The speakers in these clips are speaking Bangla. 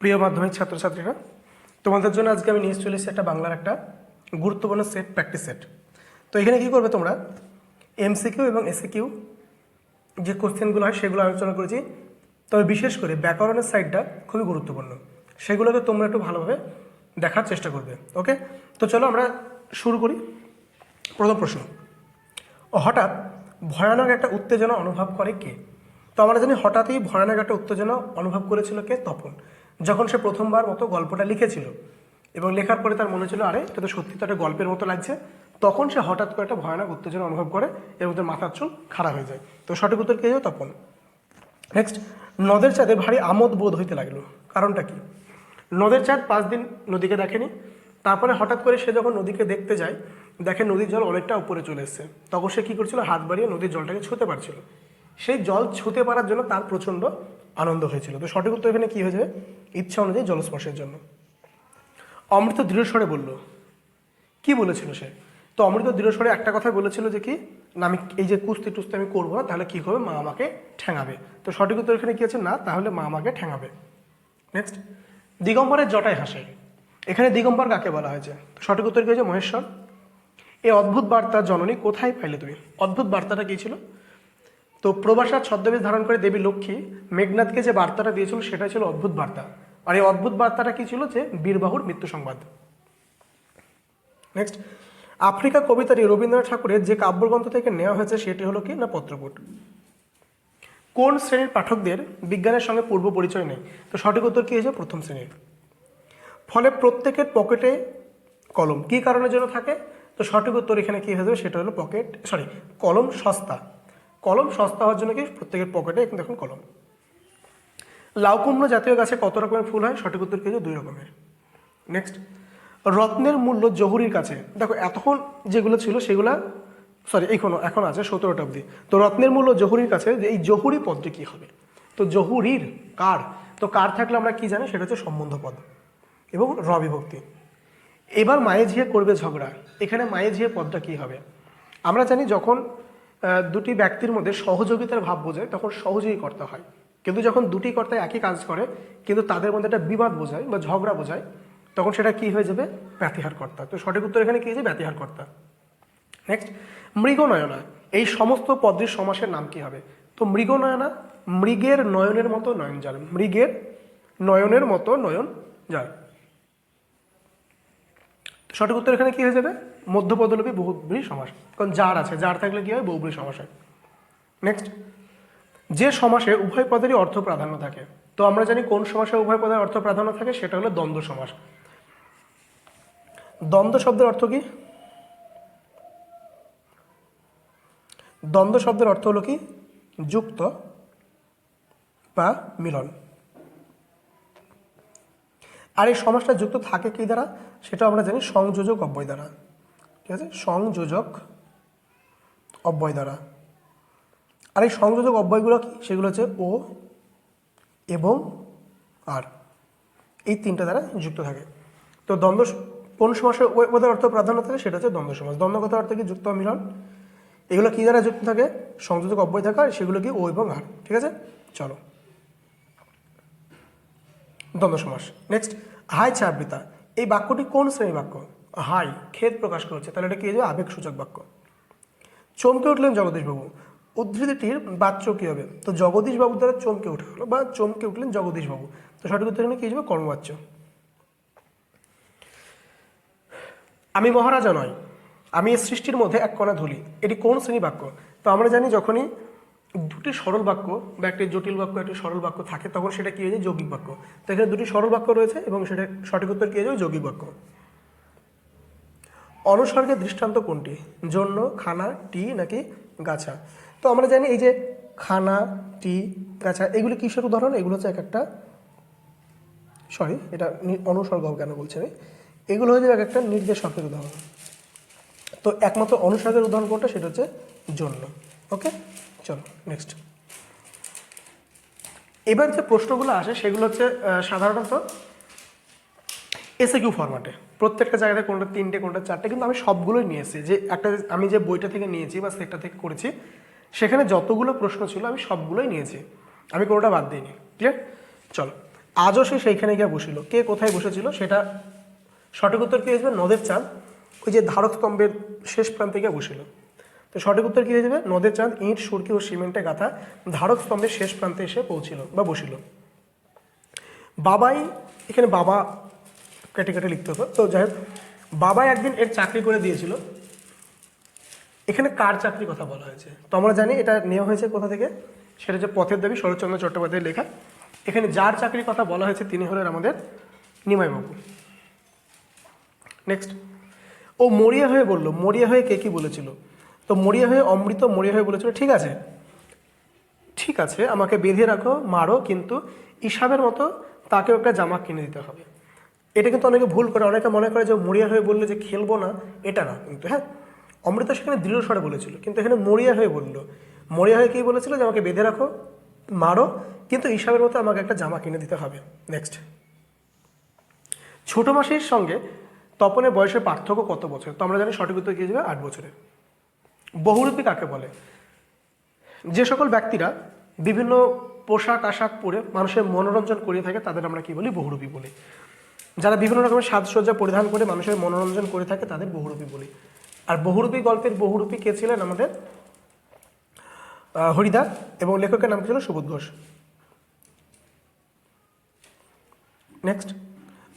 প্রিয় মাধ্যমিক ছাত্রছাত্রীরা, তোমাদের জন্য আজকে আমি নিয়ে চলে এসেছি একটা বাংলার একটা গুরুত্বপূর্ণ সেট প্র্যাকটিস সেট তো এখানে কী করবে তোমরা? এমসিকিউ এবং এসিকিউ যে কোশ্চেনগুলো হয়, সেগুলো আলোচনা করেছি। তবে বিশেষ করে ব্যাকরণের সাইডটা খুবই গুরুত্বপূর্ণ। সেগুলোকে তোমরা একটু ভালোভাবে দেখার চেষ্টা করবে ওকে তো চলো আমরা শুরু করি। প্রথম প্রশ্ন, হঠাৎ ভয়ানক একটা উত্তেজনা অনুভব করে কে? তো আমরা জানি হঠাৎই ভয়ানক একটা উত্তেজনা অনুভব করেছিল কে? তপন। যখন সে প্রথমবার মতো গল্পটা লিখেছিল এবং লেখার পরে তার মনে ছিল, আরে, এটা তো সত্যি তো একটা গল্পের মতো লাগছে। তখন সে হঠাৎ করে একটা ভয়ানক উত্তেজনা অনুভব করে এবং তার মাথার চুল খারাপ হয়ে যায়। তো সঠিক উত্তর কে তপন। নেক্সট নদের চাঁদে ভারী আমোদ বোধ হইতে লাগল। কারণটা কি? নদের চাঁদ পাঁচ দিন নদীকে দেখেনি। তারপরে হঠাৎ করে সে যখন নদীকে দেখতে যায়, দেখে নদীর জল অনেকটা উপরে চলে এসেছে। তখন সে কী করছিল? হাত বাড়িয়ে নদীর জলটাকে ছুঁতে পারছিল। সেই জল ছুঁতে পারার জন্য তার প্রচণ্ড আনন্দ হয়েছিল। তো সঠিক উত্তর এখানে কী হয়ে যাবে ইচ্ছা অনুযায়ী জলস্পর্শের জন্য। অমৃত দৃঢ়স্বরে বলল, কি বলেছিল সে? তো অমৃত দৃঢ়স্বরে একটা কথা বলেছিল যে কি? না, আমি এই যে কুস্তি টুস্তি আমি করব না, তাহলে কী হবে? মা আমাকে ঠেঙাবে। তো সঠিক উত্তর এখানে কী আছে? না, তাহলে মা আমাকে ঠেঙাবে। নেক্সট দিগম্বরের জটায় হাসে। এখানে দিগম্বর কাকে বলা হয়েছে? সঠিক উত্তর কী হয়েছে? মহেশ্বর। এই অদ্ভুত বার্তা জননী, কোথায় পাইলে তুমি? অদ্ভুত বার্তাটা কী ছিল? তো প্রবাসার ছদ্মবেশ ধারণ করে দেবী লক্ষ্মী মেঘনাথকে যে বার্তাটা দিয়েছিল সেটা ছিল অদ্ভুত বার্তা। আর এই অদ্ভুত বার্তাটা কি ছিল যে, বীরবাহুর মৃত্যু সংবাদ। নেক্সট আফ্রিকা কবিতাটি রবীন্দ্রনাথ ঠাকুরের যে কাব্যগ্রন্থ থেকে নেওয়া হয়েছে, সেটি হলো কি না পত্রপুট কোন শ্রেণির পাঠকদের বিজ্ঞানের সঙ্গে পূর্ব পরিচয় নেই? তো সঠিক উত্তর কী হয়েছে? প্রথম শ্রেণির। ফলে প্রত্যেকের পকেটে কলম। কী কারণের জন্য থাকে? তো সঠিক উত্তর এখানে কী হয়ে যাবে? সেটা হলো পকেট সরি কলম সস্তা। কলম সস্তা হওয়ার জন্য কি প্রত্যেকের পকেটে এখন দেখুন কলম? লাউ কুমড়ো জাতীয় গাছে কত রকমের ফুল হয়? সঠিক উত্তর কী হচ্ছে? দুই রকমের। নেক্সট রত্নের মূল্য জহুরির কাছে। দেখো, এতক্ষণ যেগুলো ছিল সেগুলো সরি এখনও, এখন আছে, সতেরোটা অবধি। তো রত্নের মূল্য জহুরির কাছে, যে এই জহুরি পদটি কী হবে? তো জহুরির কার? তো কার থাকলে আমরা কি জানি? সেটা হচ্ছে সম্বন্ধ পদ এবং র বিভক্তি এবার মায়ে ঝিয়ে করবে ঝগড়া। এখানে মায়ে ঝিয়ে পদটা কী হবে? আমরা জানি যখন দুটি ব্যক্তির মধ্যে সহযোগিতার ভাব বোঝায়, তখন সহযোগী কর্তা হয়। কিন্তু যখন দুটি কর্তা একই কাজ করে, কিন্তু তাদের মধ্যে একটা বিবাদ বোঝায় বা ঝগড়া বোঝায়, তখন সেটা কি হয়ে যাবে? ব্যতিহার কর্তা। তো সঠিক উত্তর এখানে কি হয়েছে? ব্যতিহার কর্তা। নেক্সট মৃগনয়না। এই সমস্ত পদের সমাসের নাম কি হবে? তো মৃগনয়না মৃগের নয়নের মতো নয়ন যার মৃগের নয়নের মতো নয়ন যার সঠিক উত্তর এখানে কি হয়ে যাবে? মধ্যপদলোপী বহুব্রী সমাস। কারণ যার আছে, যার থাকলে কি হয়? বহুব্রী সমাস। হয় নেক্সট যে সমাসে উভয় পদেরই অর্থ প্রাধান্য থাকে। তো আমরা জানি কোন সমাসে উভয় পদের অর্থ প্রাধান্য থাকে? সেটা হলো দ্বন্দ্ব সমাস। দ্বন্দ্ব শব্দের অর্থ কি? দ্বন্দ্ব শব্দের অর্থ হলো কি? যুক্ত বা মিলন। আর এই সমাসটা যুক্ত থাকে কি দ্বারা? সেটা আমরা জানি সংযোজক অব্যয় দ্বারা। ঠিক আছে? সংযোজক অব্যয় দ্বারা। আর এই সংযোজক অব্যয়গুলো কি? সেগুলো হচ্ছে ও এবং আর। এই তিনটা দ্বারা যুক্ত থাকে। তো দ্বন্দ্ব কোন সমাসে ওদের অর্থ প্রাধান্য থাকে? সেটা হচ্ছে দ্বন্দ্ব সমাস। দ্বন্দ্বগত অর্থ কি যুক্ত মিলন? এগুলো কি দ্বারা যুক্ত থাকে? সংযোজক অব্যয় থাকে আর সেগুলো কি ও এবং আর। ঠিক আছে? চলো। দ্বন্দ্ব সমাস। নেক্সট হাই চাবৃতা এই বাক্যটি কোন শ্রেণির বাক্য? হাই খেদ প্রকাশ করছে। তাহলে এটা কি হয়ে যাবে আবেগসূচক বাক্য? চমকে উঠলেন জগদীশবাবু। উদ্ধৃতিটির বাচ্য কী হবে? তো জগদীশবাবু দ্বারা চমকে উঠে হলো বা চমকে উঠলেন জগদীশবাবু। তো সঠিক উত্তর এখানে কী যাবে? কর্মবাচ্য। আমি মহারাজা নয়। আমি এই সৃষ্টির মধ্যে এক কণা ধুলি। এটি কোন শ্রেণি বাক্য? তো আমরা জানি যখনই দুটি সরল বাক্য বা একটি জটিল বাক্য, একটি সরল বাক্য থাকে, তখন সেটা কী হয়ে যায়? যৌগিক বাক্য। তো এখানে দুটি সরল বাক্য রয়েছে এবং সেটা সঠিক উত্তর কী হয়ে যাবে? যৌগিক বাক্য। অনুসর্গের দৃষ্টান্ত কোনটি? জন্য, খানা, টি নাকি গাছা? তো আমরা জানি এই যে খানা, টি, গাছা, এগুলি কিসের উদাহরণ? এগুলো হচ্ছে এক একটা সরি, এটা অনুসর্গ কেন বলছি আমি? এগুলো হয়ে যাবে এক একটা নির্দেশকের উদাহরণ। তো একমাত্র অনুসর্গের উদাহরণ কোনটা? সেটা হচ্ছে জন্য। ওকে? চলো নেক্সট এবার যে প্রশ্নগুলো আসে, সেগুলো হচ্ছে সাধারণত এসে কিউ ফরম্যাটে প্রত্যেকটা জায়গাতে কোনটা তিনটে, কোনটা চারটে, কিন্তু আমি সবগুলোই নিয়েছি। যে একটা আমি যে বইটা থেকে নিয়েছি বা সেটা থেকে করেছি, সেখানে যতগুলো প্রশ্ন ছিল আমি সবগুলোই নিয়েছি। আমি কোনোটা বাদ দিইনি। ক্লিয়ার চলো। আজও সে সেইখানে গিয়ে বসিল। কে কোথায় বসেছিল সেটা সঠিক উত্তর কী হয়ে যাবে? নদের চাঁদ। ওই যে ধারক স্তম্ভের শেষ প্রান্তে গিয়ে বসিল। তো সঠিক উত্তর কী হয়ে যাবে? নদের চাঁদ, ইঁট, সুরকি ও সিমেন্টে গাঁথা ধারক স্তম্ভের শেষ প্রান্তে এসে পৌঁছিল বা বসিল। বাবাই, এখানে বাবা কেটে কেটে লিখতে হতো তো যাই হোক, বাবাই একদিন এর চাকরি করে দিয়েছিল। এখানে কার চাকরি কথা বলা হয়েছে? তো আমরা জানি এটা নেওয়া হয়েছে কোথা থেকে? সেটা হচ্ছে পথের দাবি শরৎচন্দ্র চট্টোপাধ্যায়ের লেখা। এখানে যার চাকরির কথা বলা হয়েছে তিনি হলেন আমাদের নিমাইবাবু। নেক্সট ও মরিয়া হয়ে বলল, মরিয়া হয়ে কে কি বলেছিল? তো মরিয়া হয়ে অমৃত মরিয়া হয়ে বলেছিল, ঠিক আছে ঠিক আছে, আমাকে বেঁধে রাখো, মারো, কিন্তু ইসাবের মতো তাকেও একটা জামা কিনে দিতে হবে। এটা কিন্তু অনেকে ভুল করে, অনেকে মনে করে যে মরিয়া হয়ে বললে যে খেলব না, এটা না কিন্তু হ্যাঁ? অমৃত সেখানে দৃঢ় স্বরে বলেছিল, কিন্তু এখানে মরিয়া হয়ে বলল। মরিয়া হয়ে কি বলেছিল? যে আমাকে বেঁধে রাখো, মারো, কিন্তু হিসাবের মতো আমাকে একটা জামা কিনে দিতে হবে। নেক্সট ছোট মাসির সঙ্গে তপনের বয়সের পার্থক্য কত বছর তো আমরা জানি সঠিক উত্তর কি যাবে আট বছরের। বহুরূপী কাকে বলে? যে সকল ব্যক্তিরা বিভিন্ন পোশাক আশাক পরে মানুষের মনোরঞ্জন করে থাকে, তাদের আমরা কি বলি? বহুরূপী বলি। যারা বিভিন্ন রকমের সাজসজ্জা পরিধান করে মানুষের মনোরঞ্জন করে থাকে, তাদের বহুরূপী বলি। আর বহুরূপী গল্পের বহুরূপী কে ছিলেন আমাদের? হরিদা এবং লেখকের নাম ছিল সুবোধ ঘোষ। নেক্সট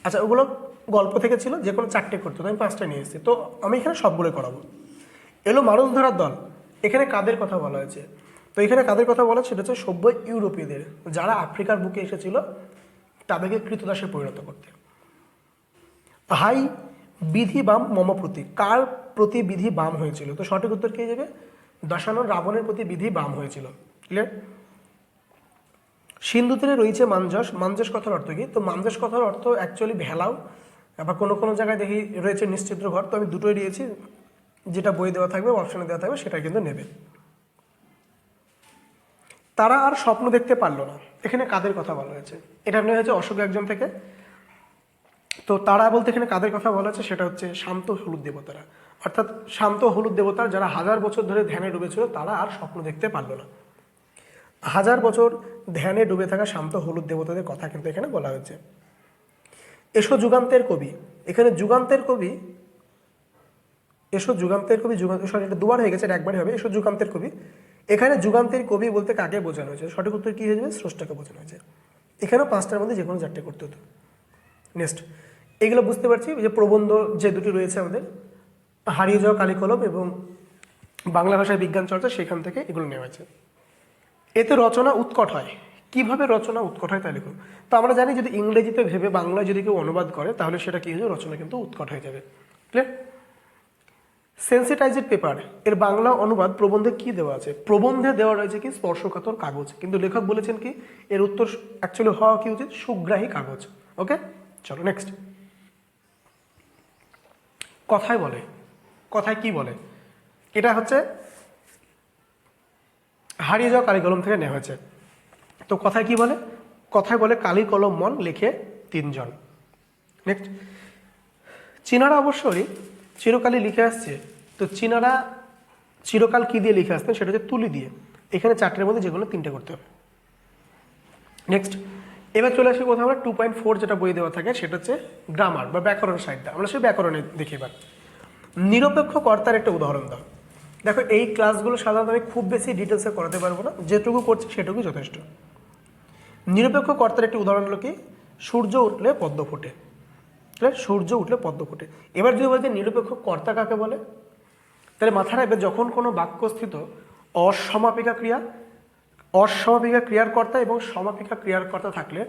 আচ্ছা ওগুলো গল্প থেকে ছিল যে কোনো চারটে করতো আমি পাঁচটা নিয়ে এসেছি। তো আমি এখানে সবগুলো করাবো। এলো মানুষ ধরার দল। এখানে কাদের কথা বলা হয়েছে? তো এখানে কাদের কথা বলা সেটা হচ্ছে সভ্য ইউরোপীয়দের যারা আফ্রিকার বুকে এসেছিল, তাদেরকে কৃতদাসে পরিণত করতে। হাই বিধি বাম মম প্রতি। কার প্রতি বিধি বাম হয়েছিল? তো সঠিক উত্তর কে যাবে দশানন রাবণের প্রতি বিধি বাম হয়েছিল। ক্লিয়ার সিন্ধু তীরে রয়েছে মানজস মানজস কথার অর্থ কি? তো মানজস কথার অর্থ অ্যাকচুয়ালি ভেলাও। আবার কোনো কোনো জায়গায় দেখি রয়েছে নিশ্চিদ্র ঘর। তো আমি দুটোই দিয়েছি। যেটা বই দেওয়া থাকবে অপশনে দেওয়া থাকবে সেটা কিন্তু নেবে। তারা আর স্বপ্ন দেখতে পারল না। এখানে কাদের কথা বলা হয়েছে? এটা নেওয়া হয়েছে অশোক একজন থেকে। তো তারা বলতে এখানে কাদের কথা বলা হচ্ছে সেটা হচ্ছে শান্ত হলুদ দেবতারা। অর্থাৎ শান্ত হলুদ দেবতা যারা হাজার বছর ধরে ধ্যানে ডুবেছিল তারা আর স্বপ্ন দেখতে পারল না। হাজার বছর ধ্যানে ডুবে থাকা শান্ত হলুদ দেবতাদের কথা কিন্তু এখানে বলা হয়েছে। এসো যুগান্তের কবি, এখানে যুগান্তের কবি, এসো যুগান্তের কবি যুগান্ত এটা দুবার হয়ে গেছে, এটা একবারই হবে। এসো যুগান্তের কবি, এখানে যুগান্তের কবি বলতে কাকে বোঝানো হয়েছে? সঠিক উত্তর কী হয়ে যাবে? স্রষ্টাকে বোঝানো হয়েছে। এখানেও পাঁচটার মধ্যে যে কোনো চারটে করতে হতো। নেক্সট এগুলো বুঝতে পারছি যে প্রবন্ধ যে দুটি রয়েছে আমাদের, হারিয়ে যাওয়া কালিকলম এবং বাংলা ভাষায় বিজ্ঞান চর্চা, সেখান থেকে এগুলো নেওয়া হয়েছে। এতে রচনা উৎকট হয়। কীভাবে রচনা উৎকট হয় তাই লিখুন তো আমরা জানি যদি ইংরেজিতে ভেবে বাংলায় যদি কেউ অনুবাদ করে, তাহলে সেটা কি হয়ে রচনা কিন্তু উৎকট হয়ে যাবে। ক্লিয়ার সেন্সিটাইজেড পেপার এর বাংলা অনুবাদ প্রবন্ধে কি দেওয়া আছে? প্রবন্ধে দেওয়া রয়েছে কি? স্পর্শকাতর কাগজ। কিন্তু লেখক বলেছেন কি, এর উত্তর অ্যাকচুয়ালি হওয়া কি উচিত? সুগ্রাহী কাগজ। ওকে চলো নেক্সট কথায় বলে। কথায় কি বলে? এটা হচ্ছে হারিয়ে যাওয়া কালি কলম থেকে নেওয়া হয়েছে। তো কথায় কি বলে? কথায় বলে কালি কলম মন লেখে তিনজন। নেক্সট চীনারা অবশ্যই চিরকালই লিখে আসছে। তো চীনারা চিরকাল কি দিয়ে লিখে আসতেন? সেটা হচ্ছে তুলি দিয়ে। এখানে চারটের মধ্যে যেগুলো তিনটে করতে হবে। নেক্সট এবার চলে আসি কোথাও আমরা টু পয়েন্ট ফোর যেটা বই দেওয়া থাকে, সেটা হচ্ছে গ্রামার বা ব্যাকরণ সাইডটা আমরা সেই ব্যাকরণে দেখি এবার। নিরপেক্ষ কর্তার একটা উদাহরণ দাও। দেখো, এই ক্লাসগুলো সাধারণত আমি খুব বেশি ডিটেলসে করাতে পারব না। যেটুকু করছি সেটুকু যথেষ্ট। নিরপেক্ষ কর্তার একটি উদাহরণ হলো কি? সূর্য উঠলে পদ্ম ফোটে। সূর্য উঠলে পদ্ম ফোটে। এবার যদি বলতে নিরপেক্ষ কর্তা কাকে বলে? তাহলে মাথায় রাখবে যখন কোনো বাক্যস্থিত অসমাপিকা ক্রিয়া অসমাপিকা ক্রিয়ার কর্তা এবং সমাপিকা ক্রিয়ার কর্তা থাকলে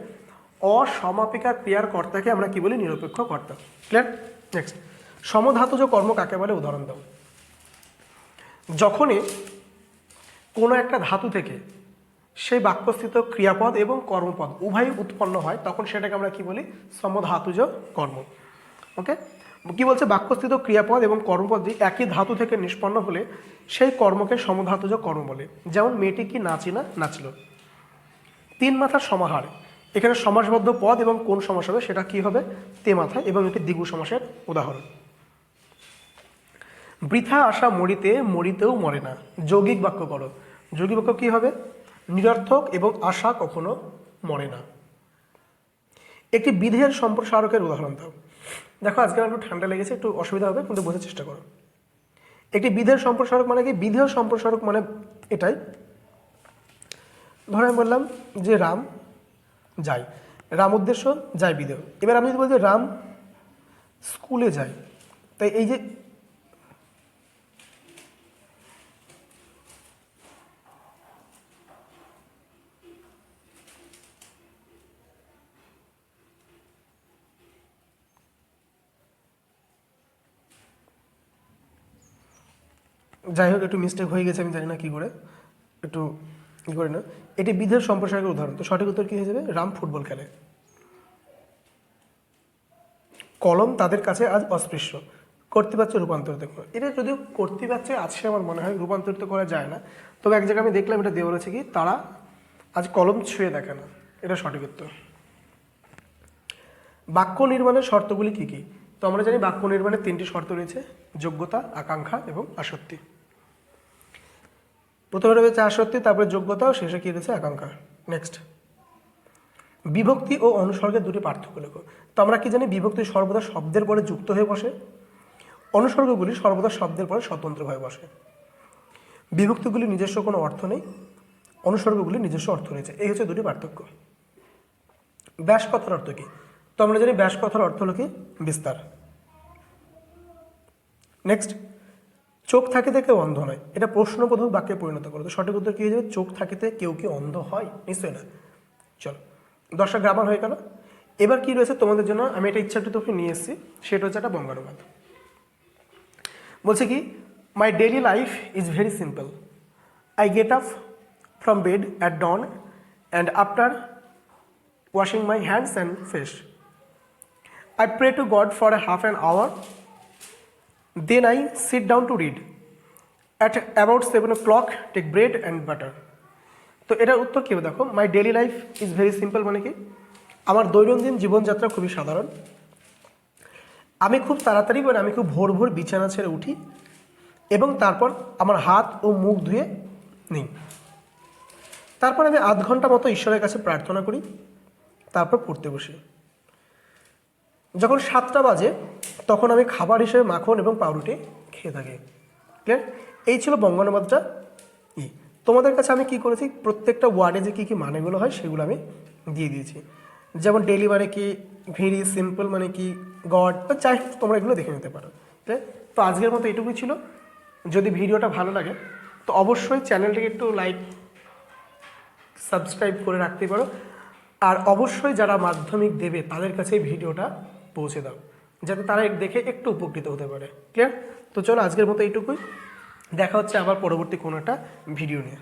অসমাপিকা ক্রিয়ার কর্তাকে আমরা কি বলি? নিরপেক্ষ কর্তা। ক্লিয়ার নেক্সট সমধাতুজ কর্ম কাকে বলে? উদাহরণ দাও। যখনই কোনো একটা ধাতু থেকে সেই বাক্যস্থিত ক্রিয়াপদ এবং কর্মপদ উভয়ই উৎপন্ন হয়, তখন সেটাকে আমরা কি বলি? সমধাতুজ কর্ম। ওকে কি বলছে? বাক্যস্থিত ক্রিয়াপদ এবং কর্মপদটি একই ধাতু থেকে নিষ্পন্ন হলে সেই কর্মকে সমধাতুজ কর্ম বলে। যেমন মেয়েটি কি নাচি না নাচল? তিন মাথার সমাহার। এখানে সমাসবদ্ধ পদ এবং কোন সমাস হবে, সেটা কি হবে? তে মাথা এবং এটি দ্বিগু সমাসের উদাহরণ। বৃথা আশা মরিতে, মরিতেও মরে না। যৌগিক বাক্য করো। যৌগিক বাক্য কি হবে? নিরর্থক এবং আশা কখনো মরে না। একটি বিধের সম্প্রসারকের উদাহরণ দাও। দেখো, আজকে আমার একটু ঠান্ডা লেগেছে, একটু অসুবিধা হবে, কিন্তু বোঝার চেষ্টা করো। একটি বিধের সম্প্রসারক মানে কি? বিধেয় সম্প্রসারক মানে এটাই। ধরে আমি বললাম যে রাম যায় রাম উদ্দেশ্য যায় বিধেয়। এবার আমি যদি বলি রাম স্কুলে যায়, তাই এই যে যাই হোক, একটু মিস্টেক হয়ে গেছে, আমি জানি না কী করে। একটু ই করে না এটি বিধের সম্প্রসারকের উদাহরণ। তো সঠিক উত্তর কী হয়ে যাবে? রাম ফুটবল খেলে। কলম তাদের কাছে আজ অস্পৃশ্য। কর্তৃপাচ্যে রূপান্তরিত করে। এটা যদিও কর্তৃপাচ্যে আছে আমার মনে হয়, রূপান্তরিত করা যায় না। তবে এক জায়গায় আমি দেখলাম, এটা দেওয়া রয়েছে কি? তারা আজ কলম ছুঁয়ে দেখে না। এটা সঠিক উত্তর। বাক্য নির্মাণের শর্তগুলি কী কী? তো আমরা জানি বাক্য নির্মাণের তিনটি শর্ত রয়েছে। যোগ্যতা, আকাঙ্ক্ষা এবং আসক্তি। প্রথমে রয়েছে আসক্তি তারপরে যোগ্যতা শেষে কী রয়েছে আকাঙ্ক্ষা? নেক্সট বিভক্তি ও অনুসর্গের দুটি পার্থক্য লেখো তো আমরা কি জানি, বিভক্তি সর্বদা শব্দের পরে যুক্ত হয়ে বসে, অনুসর্গগুলি সর্বদা শব্দের পরে স্বতন্ত্রভাবে বসে। বিভক্তিগুলি নিজস্ব কোনো অর্থ নেই অনুসর্গগুলি নিজস্ব অর্থ রয়েছে। এই হচ্ছে দুটি পার্থক্য। ব্যাস কথার অর্থ কী? তো আমরা জানি ব্যাস কথার অর্থ হলো কি? বিস্তার। নেক্সট চোখ থাকিতে কেউ অন্ধ নয়। এটা প্রশ্নবোধক বাক্যে পরিণত করো তো সঠিক উত্তর কী হয়ে যাবে? চোখ থাকিতে কেউ কি অন্ধ হয়? নিশ্চয়ই না। চলো। দশটা গ্রামার হয়ে গেল। এবার কি রয়েছে তোমাদের জন্য? আমি এটা ইচ্ছাকৃত করে নিয়ে এসেছি। সেটা হচ্ছে একটা বঙ্গানুবাদ। বলছে কি my daily life is very simple I get up from bed at dawn and after washing my hands and face I pray to God for a half an hour. Then I sit down to read. At about seven o'clock, take bread and butter. তো এটার উত্তর কী হবে দেখো? My daily life is very simple মানে কি? আমার দৈনন্দিন জীবনযাত্রা খুবই সাধারণ। আমি খুব তাড়াতাড়ি মানে আমি খুব ভোর ভোর বিছানা ছেড়ে উঠি এবং তারপর আমার হাত ও মুখ ধুয়ে নিই। তারপর আমি আধ ঘণ্টা মতো ঈশ্বরের কাছে প্রার্থনা করি। তারপর পড়তে বসি। যখন সাতটা বাজে, তখন আমি খাবার হিসেবে মাখন এবং পাউরুটি খেয়ে থাকি। ক্লিয়ার এই ছিল বঙ্গানুবাদটা ই। তোমাদের কাছে আমি কি করেছি? প্রত্যেকটা ওয়ার্ডে যে কী কী মানেগুলো হয়, সেগুলো আমি দিয়ে দিয়েছি। যেমন ডেলি মানে কি ভেরি সিম্পল মানে কি গড তো চাই তোমরা এগুলো দেখে নিতে পারো। ঠিক? তো আজকের মতো এটুকুই ছিল। যদি ভিডিওটা ভালো লাগে, তো অবশ্যই চ্যানেলটিকে একটু লাইক সাবস্ক্রাইব করে রাখতে পারো। আর অবশ্যই যারা মাধ্যমিক দেবে, তাদের কাছে এই ভিডিওটা পৌঁছে দাও, যাতে তারা দেখে একটু উপকৃত হতে পারে। ক্লিয়ার তো চলো আজকের মতো এইটুকুই। দেখা হচ্ছে আবার পরবর্তী কোনো একটা ভিডিও নিয়ে।